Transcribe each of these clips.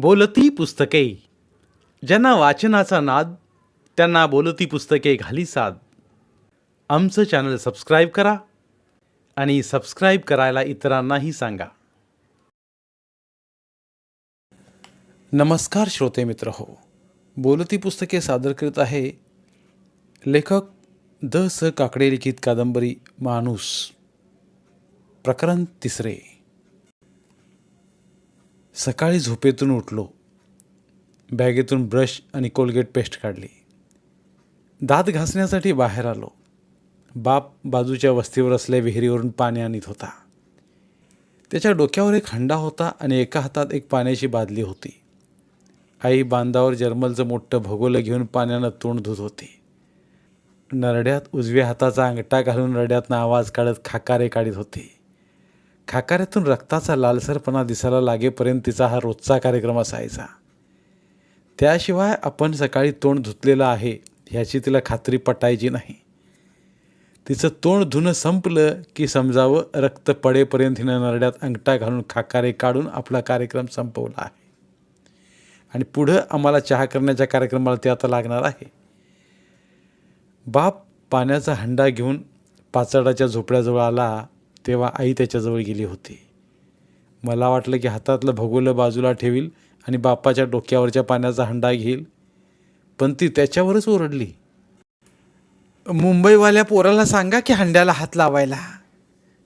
बोलती पुस्तके. ज्यांना वाचनाचा नाद त्यांना बोलती पुस्तके घाली साद. आमचं चॅनल सबस्क्राईब करा आणि सबस्क्राईब करायला इतरांनाही सांगा. नमस्कार श्रोते मित्र हो. बोलती पुस्तके सादर करीत आहे लेखक द स काकडे लिखित कादंबरी माणूस. प्रकरण तिसरे. सकाळी झोपेतून उठलो. बॅगेतून ब्रश आणि कोलगेट पेस्ट काढली. दात घासण्यासाठी बाहेर आलो. बाप बाजूच्या वस्तीवर असल्या विहिरीवरून पाणी आणत होता. त्याच्या डोक्यावर एक हंडा होता आणि एका हातात एक पाण्याची बादली होती. आई बांधावर जर्मलचं मोठं भगोलं घेऊन पाण्यानं तोंड धुत होती. नरड्यात उजव्या हाताचा अंगठा घालून रड्यातनं आवाज काढत खाकारे काढत होती. खाकाऱ्यातून रक्ताचा लालसरपणा दिसायला लागेपर्यंत तिचा हा रोजचा कार्यक्रम असायचा. त्याशिवाय आपण सकाळी तोंड धुतलेलं आहे ह्याची तिला खात्री पटायची नाही. तिचं तोंड धुणं संपलं की समजावं रक्त पडेपर्यंत हिनं नरड्यात अंगठा घालून खाकारे काढून आपला कार्यक्रम संपवला आहे. आणि पुढं आम्हाला चहा करण्याच्या कार्यक्रमाला ते आता लागणार आहे. बाप पाण्याचा हंडा घेऊन पाचडाच्या झोपड्याजवळ आला तेव्हा आई त्याच्याजवळ गेली होती. मला वाटलं की हातातलं भगोलं बाजूला ठेवील आणि बापाच्या डोक्यावरच्या पाण्याचा हंडा घेईल. पण ती त्याच्यावरच ओरडली. मुंबईवाल्या पोराला सांगा की हंड्याला हात लावायला.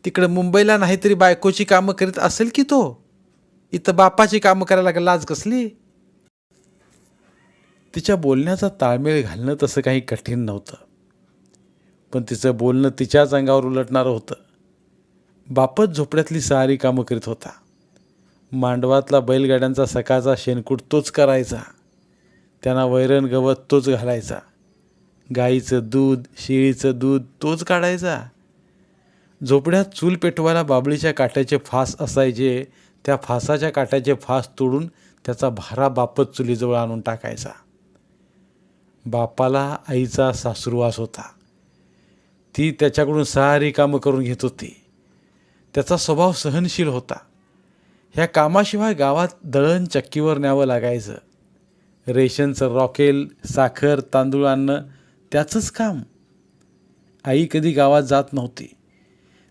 तिकडं मुंबईला नाहीतरी बायकोची कामं करीत असेल की तो? इथं बापाची कामं करायला का लाज कसली? तिच्या बोलण्याचा ताळमेळ घालणं तसं काही कठीण नव्हतं. पण तिचं बोलणं तिच्याच अंगावर उलटणारं होतं. बापच झोपड्यातली सारी कामं करीत होता. मांडवातला बैलगाड्यांचा सकाळचा शेणकूट तोच करायचा. त्यांना वैरण गवत तोच घालायचा. गाईचं दूध शेळीचं दूध तोच काढायचा. झोपड्यात चूल पेटवायला बाबळीच्या काट्याचे फास असायचे त्या फासाच्या काट्याचे फास तोडून त्याचा भारा बापच चुलीजवळ आणून टाकायचा. बापाला आईचा सासुरवास होता. ती त्याच्याकडून सारी कामं करून घेत होती. त्याचा स्वभाव सहनशील होता. ह्या कामाशिवाय गावात दळण चक्कीवर न्यावं लागायचं. रेशनचं रॉकेल साखर तांदूळ आणणं त्याचंच काम. आई कधी गावात जात नव्हती.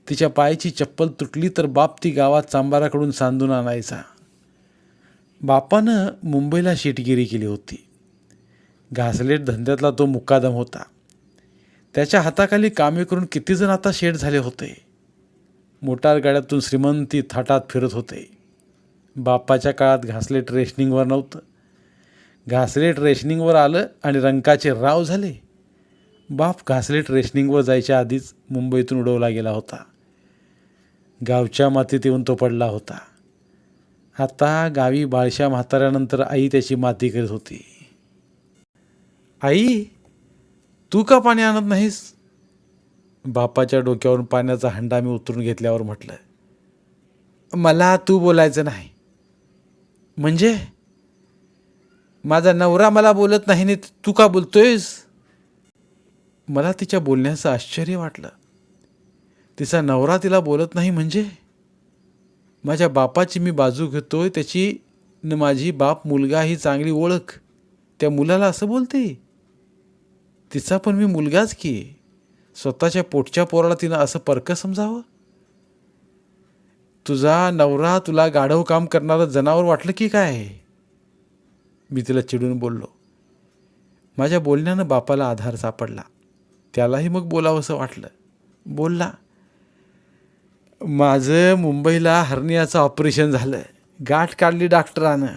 तिच्या पायाची चप्पल तुटली तर बाप ती गावात चांबाराकडून सांधून आणायचा. बापानं मुंबईला शेटगिरी केली होती. घासलेट धंद्यातला तो मुक्कादम होता. त्याच्या हाताखाली कामे करून कितीजण आता शेट झाले होते. मोटार गाड्यातून श्रीमंती थाटात फिरत होते. बापाच्या काळात घासलेट रेशनिंगवर नव्हतं. घासलेट रेशनिंगवर आलं आणि रंकाचे राव झाले. बाप घासलेट रेशनिंगवर जायच्या आधीच मुंबईतून उडवला गेला होता. गावच्या मातीत येऊन तो पडला होता. आता गावी बाळशा म्हाताऱ्यानंतर आई त्याची माती करीत होती. आई तू का पाणी आणत नाहीस? बापाच्या डोक्यावरून पाण्याचा हंडा मी उतरून घेतल्यावर म्हटलं मला तू बोलायचं नाही. म्हणजे? माझा नवरा मला बोलत नाही नी तू का बोलतोयस? मला तिच्या बोलण्याचं आश्चर्य वाटलं. तिचा नवरा तिला बोलत नाही म्हणजे? माझ्या बापाची मी बाजू घेतोय त्याची न माझी बाप मुलगा ही चांगली ओळख. त्या मुलाला असं बोलते? तिचा पण मी मुलगाच की. स्वतःच्या पोटच्या पोराला तिनं असं परकं समजावं? तुझा नवरा तुला गाढव काम करणारं जनावर वाटलं की काय? मी तिला चिडून बोललो. माझ्या बोलण्यानं बापाला आधार सापडला. त्यालाही मग बोलावंसं वाटलं. बोलला माझं मुंबईला हर्नियाचं ऑपरेशन झालं. गाठ काढली डॉक्टरानं.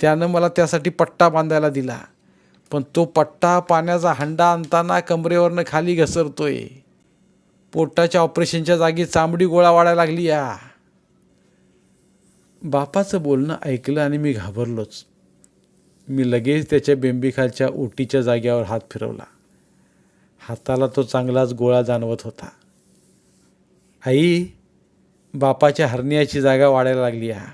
त्यानं मला त्यासाठी पट्टा बांधायला दिला. पण तो पट्टा पाण्याचा हंडा आणताना कमरेवरनं खाली घसरतोय. पोटाच्या ऑपरेशनच्या जागी चांबडी गोळा वाढायला लागली या. बापाचं बोलणं ऐकलं आणि मी घाबरलोच. मी लगेच त्याच्या बेंबीखालच्या ओटीच्या जाग्यावर हात फिरवला. हाताला तो चांगलाच गोळा जाणवत होता. आई बापाच्या हरण्याची जागा वाढायला लागली हा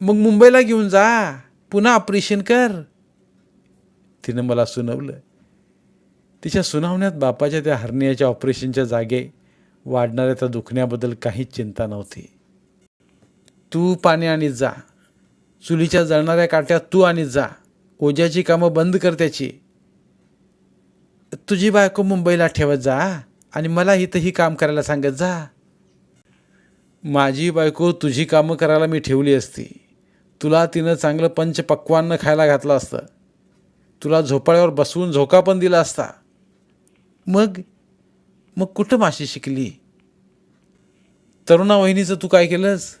मग मुंबईला घेऊन जा. पुन्हा ऑपरेशन कर. तिनं मला सुनावलं. तिच्या सुनावण्यात बापाच्या त्या हर्नियाच्या ऑपरेशनच्या जागे वाढणाऱ्या त्या दुखण्याबद्दल काहीच चिंता नव्हती. तू पाणी आणि जा. चुलीच्या जळणाऱ्या काट्यात तू आणि जा. ओज्याची कामं बंद कर त्याची. तुझी बायको मुंबईला ठेवत जा आणि मला इथंही काम करायला सांगत जा. माझी बायको तुझी कामं करायला मी ठेवली असती. तुला तिनं चांगलं पंचपक्वान्न खायला घातलं असतं. तुला झोपाळ्यावर बसवून झोका पण दिला असता. मग मग कुठं माशी शिकली? तरुणा वहिनीचं तू काय केलंस?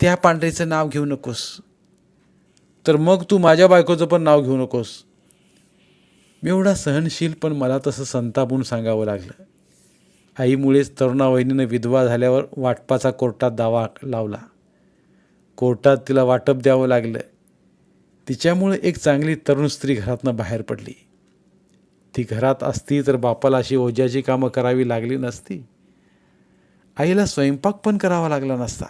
त्या पांढरीचं नाव घेऊ नकोस. तर मग तू माझ्या बायकोचं पण नाव घेऊ नकोस. मी एवढा सहनशील पण मला तसं संतापून सांगावं लागलं. आईमुळेच तरुणा वहिनीनं विधवा झाल्यावर वाटपाचा कोर्टात दावा लावला. कोर्टात तिला वाटप द्यावं लागलं. तिच्यामुळे एक चांगली तरुण स्त्री घरातनं बाहेर पडली. ती घरात असती तर बापाला अशी ओझ्याची कामं करावी लागली नसती. आईला स्वयंपाक पण करावा लागला नसता.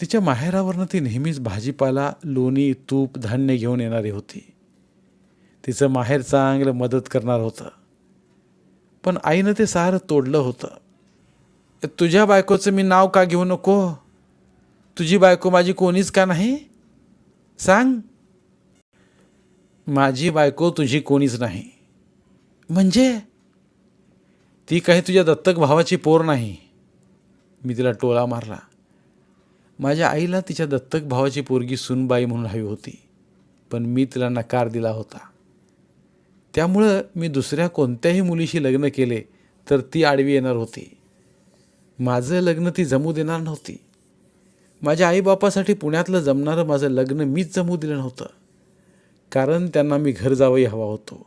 तिच्या माहेरावरनं ती नेहमीच भाजीपाला लोणी तूप धान्य घेऊन येणारी होती. तिचं माहेर चांगलं मदत करणार होतं. पण आईनं ते सारं तोडलं होतं. तुझ्या बायकोचं मी नाव का घेऊ नको? तुझी बायको माझी कोणीच का नाही? सांग. माझी बायको तुझी कोणीच नाही. म्हणजे? ती काही तुझ्या दत्तक भावाची पोर नाही. मी तिला टोळा मारला. माझ्या आईला तिच्या दत्तक भावाची पोरगी सुनबाई म्हणून हवी होती पण मी तिला नकार दिला होता. त्यामुळं मी दुसऱ्या कोणत्याही मुलीशी लग्न केले तर ती आडवी येणार होती. माझं लग्न ती जमू देणार नव्हती. माझ्या आईबापासाठी पुण्यातलं जमणारं माझं लग्न मीच जमू दिलं नव्हतं. कारण त्यांना मी घर जावंही हवा होतो.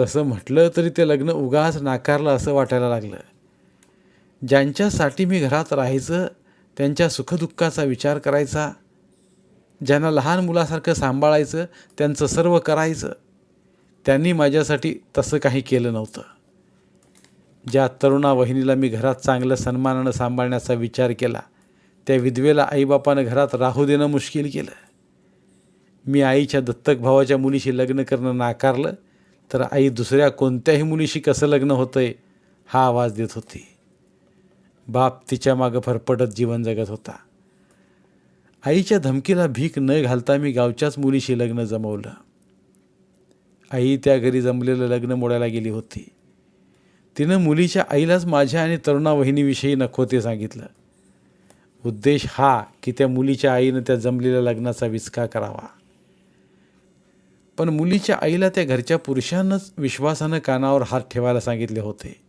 तसं म्हटलं तरी ते लग्न उगाच नाकारलं असं वाटायला लागलं. ज्यांच्यासाठी मी घरात राहायचं त्यांच्या सुखदुःखाचा विचार करायचा ज्यांना लहान मुलासारखं सांभाळायचं त्यांचं सर्व करायचं त्यांनी माझ्यासाठी तसं काही केलं नव्हतं. ज्या तरुणा वहिनीला मी घरात चांगलं सन्मानानं सांभाळण्याचा विचार केला त्या विधवेला आईबापानं घरात राहू देणं मुश्किल केलं. मी आईच्या दत्तक भावाच्या मुलीशी लग्न करणं नाकारलं तर आई दुसऱ्या कोणत्याही मुलीशी कसं लग्न होतंय हा आवाज देत होती. बाप तिच्या मागं फरफटत जीवन जगत होता. आईच्या धमकीला भीक न घालता मी गावच्याच मुलीशी लग्न जमवलं. आई त्या घरी जमलेलं लग्न मोडायला गेली होती. तिनं मुलीच्या आईलाच माझ्या आणि तरुणा वहिनीविषयी नको ते सांगितलं. उद्देश हा की त्या मुलीच्या आईनं त्या जमलेल्या लग्नाचा विस्का करावा. पण मुलीच्या आईला त्या घरच्या पुरुषांनाच विश्वासानं कानावर हात ठेवायला सांगितले होते.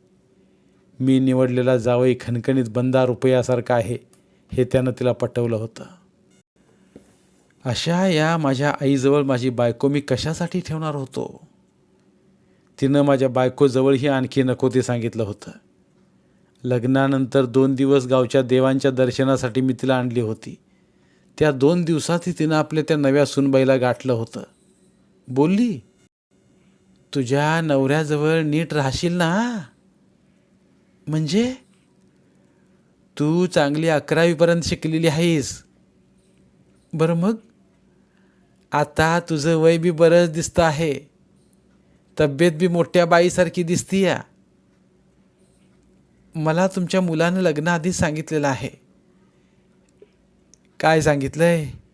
मी निवडलेला जावई खणखणीत बंदा रुपयासारखा आहे हे त्यानं तिला पटवलं होतं. अशा या माझ्या आईजवळ माझी बायको मी कशासाठी ठेवणार होतो? तिनं माझ्या बायकोजवळही आणखी नको ते सांगितलं होतं. लग्नानंतर दोन दिवस गावच्या देवांच्या दर्शनासाठी मी तिला आणली होती. त्या दोन दिवसातही तिनं आपल्या त्या नव्या सुनबाईला गाठलं होतं. बोलली तुझ्या नवऱ्याजवळ नीट राहशील ना? म्हणजे? तू चांगली अकरावीपर्यंत शिकलेली आहेस. बरं मग? आता तुझं वय बी बरंच दिसतं आहे. तब्येत बी मोठ्या बाईसारखी दिसती या मला तुमच्या मुलानं लग्नाआधीच सांगितलेलं आहे. काय सांगितलं आहे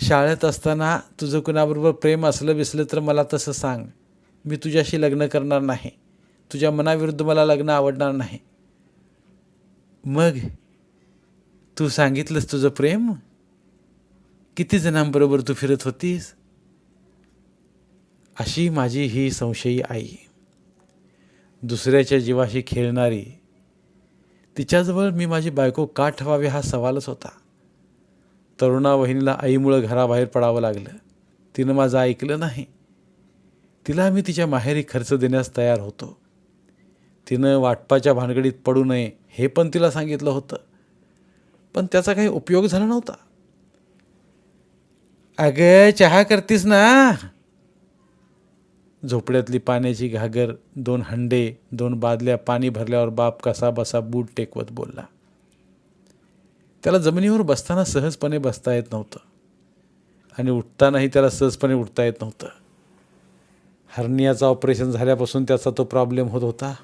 शाळेत असताना तुझं कुणाबरोबर प्रेम असलं बिसलं तर मला तसं सांग. मी तुझ्याशी लग्न करणार नाही. तुझ्या मनाविरुद्ध मला लग्न आवडणार नाही. मग तू सांगितलंस तुझं प्रेम? किती जणांबरोबर तू फिरत होतीस? अशी माझी ही संशयी आई. दुसऱ्याच्या जीवाशी खेळणारी तिच्याजवळ मी माझी बायको का ठेवावी हा सवालच होता. तरुणा वहिनीला आईमुळं घराबाहेर पडावं लागलं. तिनं माझं ऐकलं नाही. तिला मी तिच्या माहेरी खर्च देण्यास तयार होतो. तिनं वाटपाच्या भानगडीत पडू नये हे पण तिला सांगितलं होतं. पण त्याचा काही उपयोग झाला नव्हता. अगं चहा करतीस ना? झोपड्यातली पाण्याची घागर दोन हंडे दोन बादल्या पाणी भरल्यावर बाप कसा बसा बूट टेकवत बोलला. त्याला जमिनीवर बसताना सहजपणे बसता येत नव्हतं. आणि उठतानाही त्याला सहजपणे उठता येत नव्हतं. हर्नियाचं ऑपरेशन झाल्यापासून त्याचा तो प्रॉब्लेम होत होता.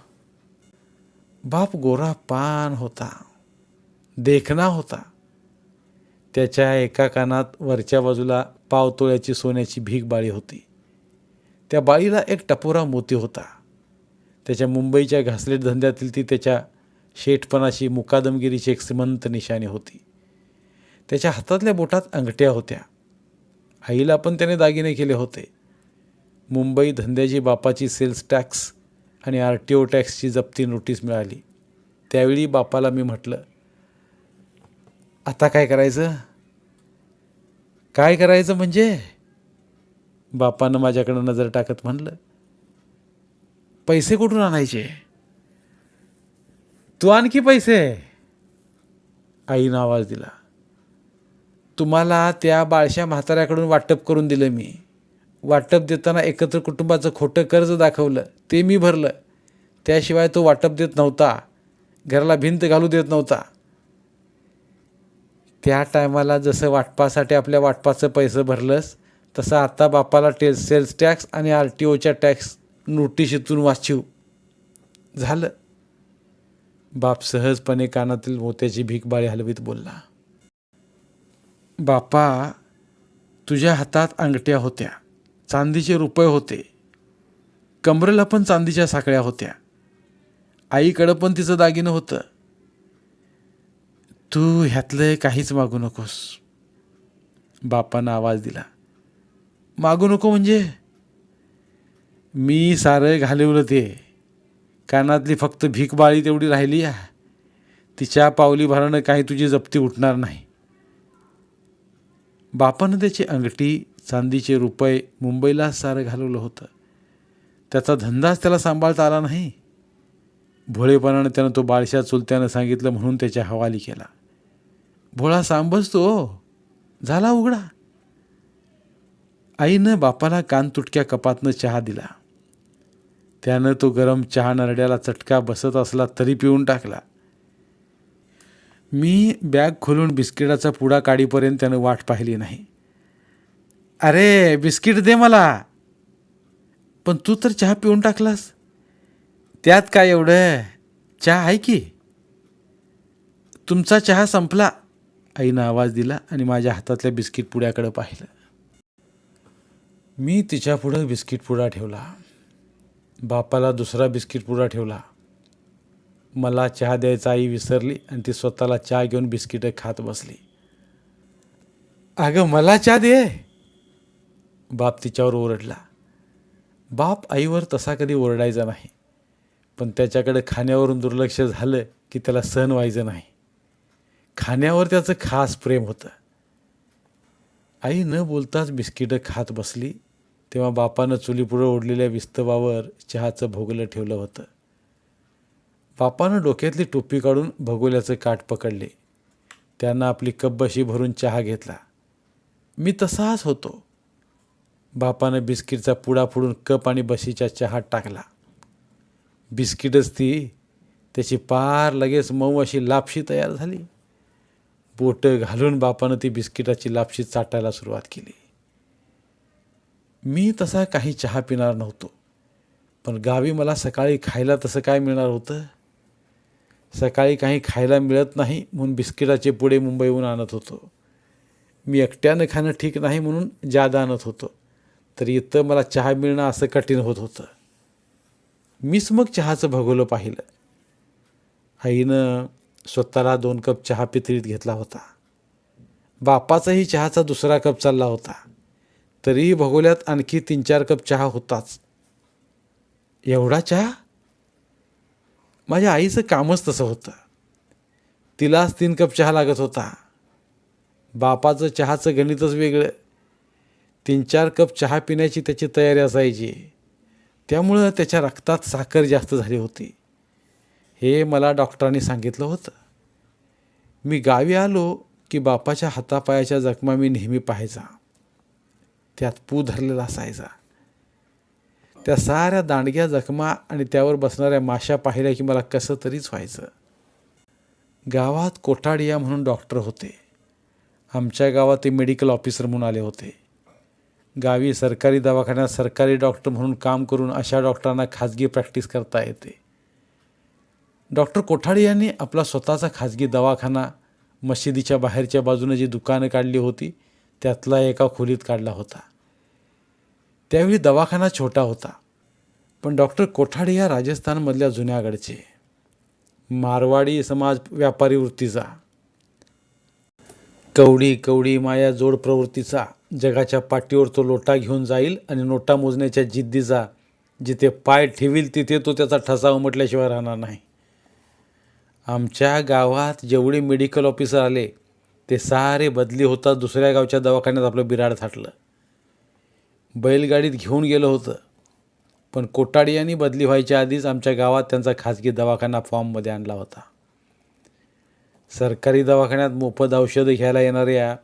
बाप गोरा पान होता. देखना होता. त्याच्या एका कानात वरच्या बाजूला पावतोळ्याची सोन्याची भीक बाळी होती. त्या बाळीला एक टपोरा मोती होता. त्याच्या मुंबईच्या घासलेट धंद्यातील ती त्याच्या शेठपणाची मुकादमगिरीची एक श्रीमंत निशाणी होती. त्याच्या हातातल्या बोटात अंगठ्या होत्या. आईला पण त्याने दागिने केले होते. मुंबई धंद्याची बापाची सेल्स टॅक्स आणि आर टी ओ टॅक्सची जप्ती नोटीस मिळाली. त्यावेळी बापाला मी म्हटलं आता काय करायचं? काय करायचं म्हणजे? बापानं माझ्याकडं नजर टाकत म्हणलं पैसे कुठून आणायचे? तू आणखी पैसे. आईनं आवाज दिला तुम्हाला त्या बाळशा म्हाताऱ्याकडून वाटप करून दिलं मी. वाटप देताना एकत्र कुटुंबाचं खोटं कर्ज दाखवलं ते मी भरलं. त्याशिवाय तो वाटप देत नव्हता. घराला भिंत घालू देत नव्हता. त्या टायमाला जसं वाटपासाठी आपल्या वाटपाचं पैसे भरलंस तसं आता बापाला टे सेल्स टॅक्स आणि आर टी ओच्या टॅक्स नोटिशीतून वाचीव. झालं. बाप सहजपणे कानातील मोत्याची भीक बाळी हलवीत बोलला. बापा तुझ्या हातात अंगठ्या होत्या. चांदीचे रुपये होते. कमरेला पण चांदीच्या साखळ्या होत्या. आईकडं पण तिचं दागिनं होतं. तू ह्यातलं काहीच मागू नकोस. बापानं आवाज दिला. मागू नको म्हणजे. मी सारं घालवलं ते. कानातली फक्त भीकबाळी तेवढी राहिली या. तिच्या पावली भरानं काही तुझी जप्ती उठणार नाही. बापानं त्याची अंगठी चांदीचे रुपये मुंबईला सारं घालवलं होतं. त्याचा धंदाच त्याला सांभाळता आला नाही. भोळेपणानं त्यानं तो बाळशा चुलत्यानं सांगितलं म्हणून त्याच्या हवाली केला. भोळा सांबच तो हो. झाला उघडा. आईनं बापाला कान तुटक्या कपातनं चहा दिला. त्यानं तो गरम चहा नरड्याला चटका बसत असला तरी पिऊन टाकला. मी बॅग खोलून बिस्किटाचा पुडा काढीपर्यंत त्यानं वाट पाहिली नाही. अरे बिस्किट दे मला. पण तू तर चहा पिऊन टाकलास. त्यात काय एवढं? चहा आहे की? तुमचा चहा संपला. आईनं आवाज दिला आणि माझ्या हातातल्या बिस्किट पुड्याकडं पाहिलं. मी तिच्या पुढं बिस्किट पुडा ठेवला. बापाला दुसरा बिस्किट पुडा ठेवला. मला चहा द्यायचा आई विसरली आणि ती स्वतःला चहा घेऊन बिस्किटं खात बसली. अगं मला चहा दे. बाप तिच्यावर ओरडला. बाप आईवर तसा कधी ओरडायचा नाही. पण त्याच्याकडे खाण्यावरून दुर्लक्ष झालं की त्याला सहन व्हायचं नाही. खाण्यावर त्याचं खास प्रेम होतं. आई न बोलताच बिस्किटं खात बसली तेव्हा बापानं चुलीपुढं ओढलेल्या विस्तवावर चहाचं भोगलं ठेवलं होतं. बापानं डोक्यातली टोपी काढून भगोल्याचं काठ पकडले. त्यांना आपली कब्बशी भरून चहा घेतला. मी तसाच होतो. बापानं बिस्किटचा पुडा फोडून कप आणि बशीच्या चहात टाकला. बिस्किटच ती त्याची पार लगेच मऊ अशी लापशी तयार झाली. बोटं घालून बापानं ती बिस्किटाची लापशी चाटायला सुरुवात केली. मी तसा काही चहा पिणार नव्हतो पण गावी मला सकाळी खायला तसं काय मिळणार होतं? सकाळी काही खायला मिळत नाही म्हणून बिस्किटाचे पुढे मुंबईहून आणत होतो. मी एकट्यानं खाणं ठीक नाही म्हणून जादा आणत होतो तर इथं मला चहा मिळणं असं कठीण होत होतं. मीच मग चहाचं भगवलं पाहिलं. आईनं स्वतःला दोन कप चहा पितळीत घेतला होता. बापाचाही चहाचा दुसरा कप चालला होता. तरीही भगोल्यात आणखी तीन चार कप चहा होताच. एवढा चहा? माझ्या आईचं कामच तसं होतं. तिलाच तीन कप चहा लागत होता. बापाचं चहाचं गणितच वेगळं. तीन चार कप चहा पिण्याची त्याची तयारी असायची. त्यामुळं त्याच्या रक्तात साखर जास्त झाली होती. हे मला डॉक्टरांनी सांगितलं होतं. मी गावी आलो की बापाच्या हातापायाच्या जखमा मी नेहमी पाहायचा. त्यात पू धरलेला असायचा. त्या साऱ्या दांडग्या जखमा आणि त्यावर बसणाऱ्या माशा पाहिल्या की मला कसं तरीच व्हायचं. गावात कोठाडिया म्हणून डॉक्टर होते. आमच्या गावात ते मेडिकल ऑफिसर म्हणून आले होते. गावी सरकारी दवाखान्यात सरकारी डॉक्टर म्हणून काम करून अशा डॉक्टरांना खाजगी प्रॅक्टिस करता येते. डॉक्टर कोठाडी यांनी आपला स्वतःचा खाजगी दवाखाना मशिदीच्या बाहेरच्या बाजूने जी दुकानं काढली होती त्यातला एका खोलीत काढला होता. त्यावेळी दवाखाना छोटा होता पण डॉक्टर कोठाडे या राजस्थानमधल्या जुन्यागडचे. मारवाडी समाज व्यापारी वृत्तीचा. कवडी कवडी माया जोड प्रवृत्तीचा. जगाच्या पाठीवर तो लोटा घेऊन जाईल आणि नोटा मोजण्याच्या जिद्दीचा. जिथे पाय ठेवील तिथे तो त्याचा ठसा उमटल्याशिवाय राहणार नाही. आमच्या गावात जेवढे मेडिकल ऑफिसर आले ते सारे बदली होता दुसऱ्या गावच्या दवाखान्यात आपलं बिराड थाटलं. बैलगाडीत घेऊन गेलं होतं पण कोटाडियांनी बदली व्हायच्या आधीच आमच्या गावात त्यांचा खाजगी दवाखाना फॉर्ममध्ये आणला होता. सरकारी दवाखान्यात मोफत औषधं घ्यायला येणाऱ्या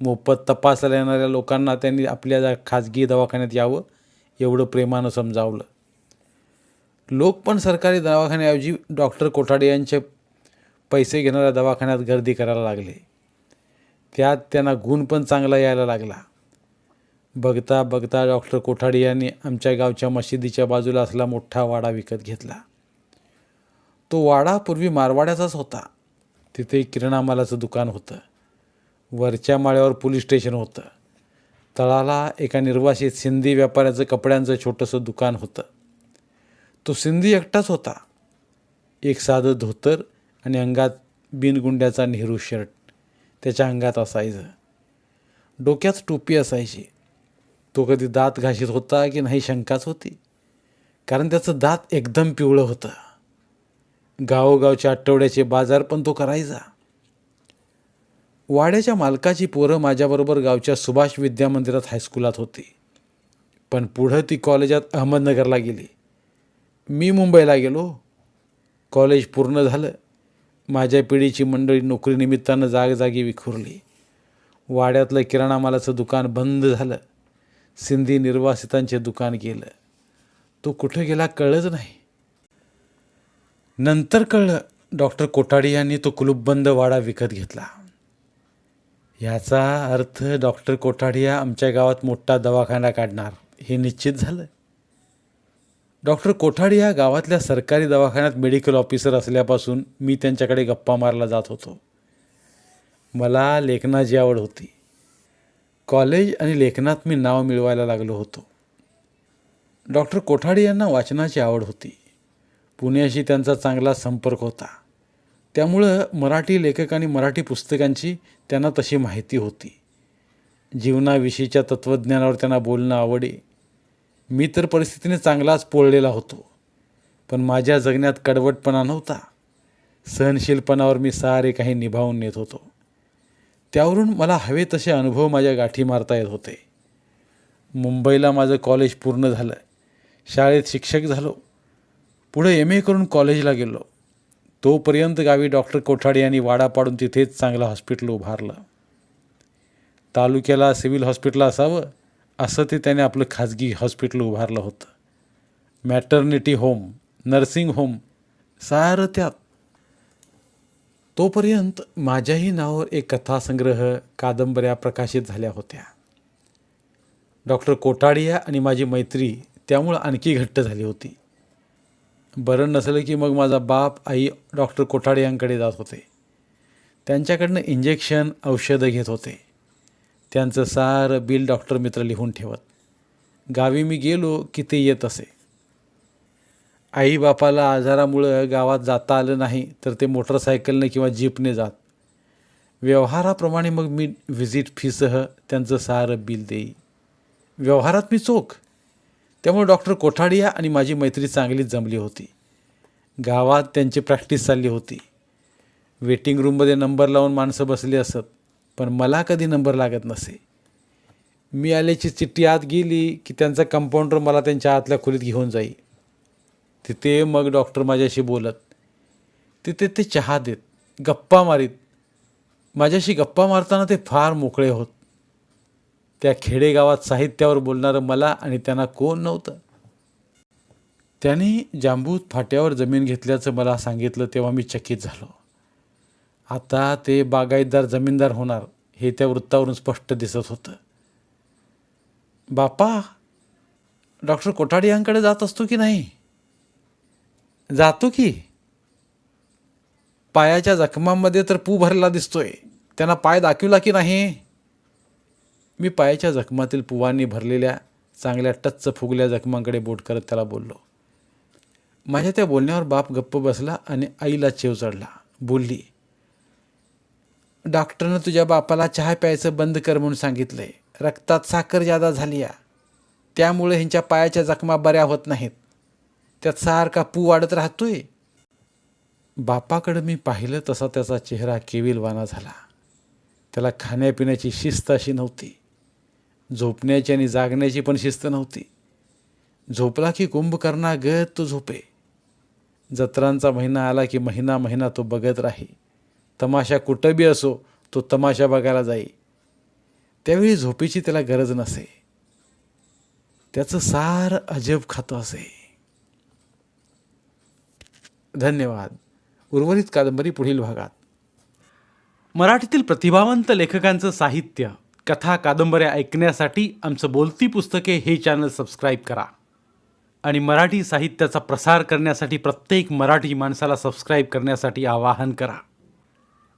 मोफत तपासायला येणाऱ्या लोकांना त्यांनी आपल्या खाजगी दवाखान्यात यावं एवढं प्रेमानं समजावलं. लोक पण सरकारी दवाखान्याऐवजी डॉक्टर कोठाडे यांचे पैसे घेणाऱ्या दवाखान्यात गर्दी करायला लागले. त्यात त्यांना गुण पण चांगला यायला लागला. बघता बघता डॉक्टर कोठाडे यांनी आमच्या गावच्या मशिदीच्या बाजूला असला मोठा वाडा विकत घेतला. तो वाडा पूर्वी मारवाड्याचाच होता. तिथे किराणा मालाचं दुकान होतं. वरच्या माळ्यावर पोलीस स्टेशन होतं. तळाला एका निर्वासित सिंधी व्यापाऱ्याचं कपड्यांचं छोटंसं दुकान होतं. तो सिंधी एकटाच होता. एक साधं धोतर आणि अंगात बिनगुंड्याचा नेहरू शर्ट त्याच्या अंगात असायचं. डोक्यात टोपी असायची. तो कधी दात घाशीत होता की नाही शंकाच होती. कारण त्याचं दात एकदम पिवळं होतं. गावोगावच्या आठवड्याचे बाजार पण तो करायचा. वाड्याच्या मालकाची पोरं माझ्याबरोबर गावच्या सुभाष विद्या मंदिरात होती. पण पुढं ती कॉलेजात अहमदनगरला गेली. मी मुंबईला गेलो. कॉलेज पूर्ण झालं. माझ्या पिढीची मंडळी नोकरीनिमित्तानं जागजागी विखुरली. वाड्यातलं किराणा मालाचं दुकान बंद झालं. सिंधी निर्वासितांचे दुकान गेलं. तो कुठं गेला कळलंच नाही. नंतर कळलं डॉक्टर कोठाडी यांनी तो कुलूपबंद वाडा विकत घेतला. याचा अर्थ डॉक्टर कोठाडिया आमच्या गावात मोठा दवाखाना काढणार हे निश्चित झालं. डॉक्टर कोठाडिया गावातल्या सरकारी दवाखान्यात मेडिकल ऑफिसर असल्यापासून मी त्यांच्याकडे गप्पा मारला जात होतो. मला लेखनाची आवड होती. कॉलेज आणि लेखनात मी नाव मिळवायला लागलो होतो. डॉक्टर कोठाडी यांना वाचनाची आवड होती. पुण्याशी त्यांचा चांगला संपर्क होता. त्यामुळं मराठी लेखक आणि मराठी पुस्तकांची त्यांना तशी माहिती होती. जीवनाविषयीच्या तत्त्वज्ञानावर त्यांना बोलणं आवडे. मी तर परिस्थितीने चांगलाच पोळलेला होतो पण माझ्या जगण्यात कडवटपणा नव्हता. सहनशीलपणावर मी सारे काही निभावून नेत होतो. त्यावरून मला हवे तसे अनुभव माझ्या गाठी मारता येत होते. मुंबईला माझं कॉलेज पूर्ण झालं. शाळेत शिक्षक झालो. पुढे एम ए करून कॉलेजला गेलो. तोपर्यंत गावी डॉक्टर कोठाडे यांनी वाडा पाडून तिथेच चांगलं हॉस्पिटल उभारलं. तालुक्याला सिव्हिल हॉस्पिटल असावं असं ते त्याने आपलं खाजगी हॉस्पिटल उभारलं होतं. मॅटर्निटी होम नर्सिंग होम सारं त्यात. तोपर्यंत माझ्याही नावावर एक कथासंग्रह कादंबऱ्या प्रकाशित झाल्या होत्या. डॉक्टर कोटाडिया आणि माझी मैत्री त्यामुळं आणखी घट्ट झाली होती. बरं नसलं की मग माझा बाप आई डॉक्टर कोठाडे यांकडे जात होते. त्यांच्याकडनं इंजेक्शन औषधं घेत होते. त्यांचं सारं बिल डॉक्टर मित्र लिहून ठेवत. गावी मी गेलो की ते येत असे. आई बापाला आजारामुळं गावात जाता आलं नाही तर ते मोटरसायकलने किंवा जीपने जात. व्यवहाराप्रमाणे मग मी व्हिजिट फीसह त्यांचं सारं बिल देई. व्यवहारात मी चोख. त्यामुळे डॉक्टर कोठाडिया आणि माझी मैत्री चांगलीच जमली होती. गावात त्यांची प्रॅक्टिस चालली होती. वेटिंग रूममध्ये नंबर लावून माणसं बसली असत. पण मला कधी नंबर लागत नसे. मी आल्याची चिठ्ठी आत गेली की त्यांचा कंपाऊंडर मला त्यांच्या आतल्या खोलीत घेऊन जाई. तिथे मग डॉक्टर माझ्याशी बोलत तिथे ते चहा देत गप्पा मारीत. माझ्याशी गप्पा मारताना ते फार मोकळे होत. त्या खेडेगावात साहित्यावर बोलणारं मला आणि त्यांना कोण नव्हतं. त्यांनी जांबूत फाट्यावर जमीन घेतल्याचं मला सांगितलं तेव्हा मी चकित झालो. आता ते बागायतदार जमीनदार होणार हे त्या वृत्तावरून स्पष्ट दिसत होतं. बापा डॉक्टर कोठाडी यांकडे जात असतो की नाही? जातो की. पायाच्या जखमांमध्ये तर पू भरला दिसतोय. त्यांना पाय दाखविला की नाही? मी पायाच्या जखमातील पुवांनी भरलेल्या चांगल्या टच्च फुगल्या जखमांकडे बोट करत त्याला बोललो. माझ्या त्या बोलण्यावर बाप गप्प बसला आणि आईला चेव चढला. बोलली डॉक्टरनं तुझ्या बापाला चहा प्यायचं बंद कर म्हणून सांगितलंय. रक्तात साखर जादा झाली या. त्यामुळे ह्यांच्या पायाच्या जखमा बऱ्या होत नाहीत. त्यात सारखा पू वाढत राहतोय? बापाकडं मी पाहिलं तसा त्याचा चेहरा केविलवाना झाला. त्याला खाण्यापिण्याची शिस्त अशी नव्हती. झोपण्याची आणि जागण्याची पण शिस्त नव्हती. झोपला की कुंभकर्णागत तो झोपे. जत्रांचा महिना आला की महिना महिना तो बघत राही. तमाशा कुठं बी असो तो तमाशा बघायला जाई. त्यावेळी झोपेची त्याला गरज नसे. त्याचं सार अजब खातं असे. धन्यवाद. उर्वरित कादंबरी पुढील भागात. मराठीतील प्रतिभावंत लेखकांचं साहित्य कथा कादंबऱ्या ऐकण्यासाठी आमचं बोलती पुस्तके हे चॅनल सबस्क्राईब करा. आणि मराठी साहित्याचा प्रसार करण्यासाठी प्रत्येक मराठी माणसाला सबस्क्राईब करण्यासाठी आवाहन करा.